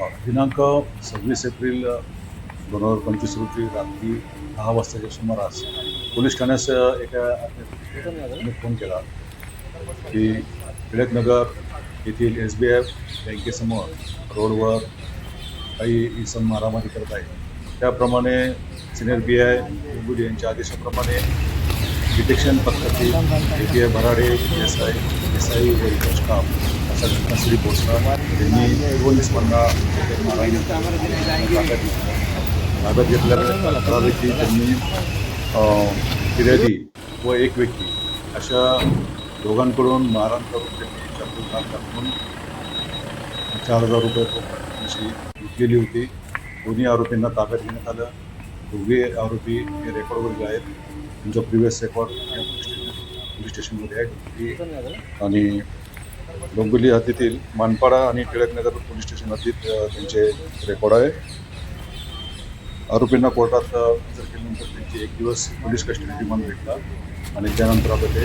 दिनांक सव्वीस एप्रिल दोन हजार पंचवीस रोजी रात्री दहा वाजताच्या सुमारास पोलीस ठाण्यास एका फोन केला की टिळकनगर येथील एस बी आय बँकेसमोर रोडवर काही इसम मारामारी करत आहे त्याप्रमाणे सिनियर बी आय गुगुली यांच्या आदेशाप्रमाणे डिटेक्शन पथकातील A B I Bharade S I S I व इतर स्टाफ असा घटनास्थळी पोहोचला त्यांनी दोन ताब्यात घेतल्यानंतर अकरा व्यक्ती त्यांनी फिर्यादी व एक व्यक्ती अशा दोघांकडून मारहाण करून त्यांनी चाकू घात टाकून चार हजार रुपये अशी घेतलेली होती. दोन्ही आरोपींना ताब्यात घेण्यात आलं. दोघे आरोपी हे रेकॉर्डवर आहेत. त्यांचा previous record police station police स्टेशनमध्ये आहे आणि डोंबिवली हद्दीतील मानपाडा आणि टिळकनगर पोलीस स्टेशन हद्दीत त्यांचे रेकॉर्ड आहे. आरोपींना कोर्टात हजर केल्यानंतर त्यांची एक दिवस पोलीस कस्टडी रिमांड भेटला आणि त्यानंतर आता ते